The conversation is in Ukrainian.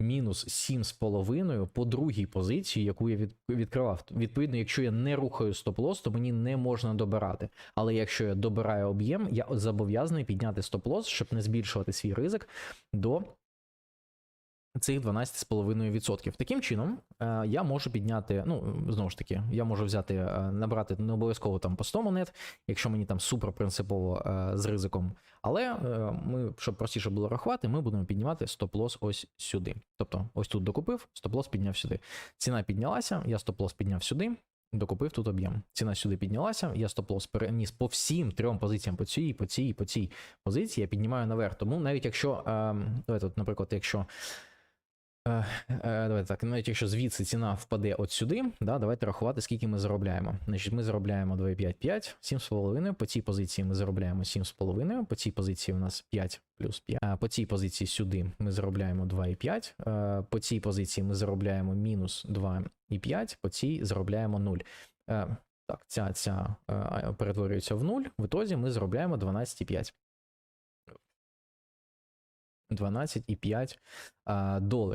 мінус 7,5 по другій позиції, яку я від, відкривав. Відповідно, якщо я не рухаю стоп-лос, то мені не можна добирати. Але якщо я добираю об'єм, я зобов'язаний підняти стоп-лосс, щоб не збільшувати свій ризик до цих 12,5%. Таким чином, е, я можу підняти, ну, знову ж таки, я можу взяти, е, набрати не обов'язково там по 100 монет, якщо мені там супер принципово е, з ризиком. Але ми, щоб простіше було рахувати, ми будемо піднімати стоп-лосс ось сюди. Тобто, ось тут докупив, стоп-лосс підняв сюди. Ціна піднялася, я стоп-лосс підняв сюди. Докупив тут об'єм. Ціна сюди піднялася, я стоп-лосс переніс по всім трьом позиціям, по цій, по цій, по цій позиції, я піднімаю наверх. Тому навіть якщо, е, давайте, наприклад, якщо Давайте так, навіть якщо звідси ціна впаде от сюди, да, давайте рахувати, скільки ми заробляємо. Значить, ми заробляємо 2,5, 7,5. По цій позиції ми заробляємо 7,5. По цій позиції у нас 5 плюс 5. По цій позиції сюди ми заробляємо 2,5. Е, По цій позиції ми заробляємо мінус 2,5. По цій заробляємо 0. Е, Так, ця, ця е, перетворюється в 0. В ітозі ми заробляємо 12,5. 12,5 доларів.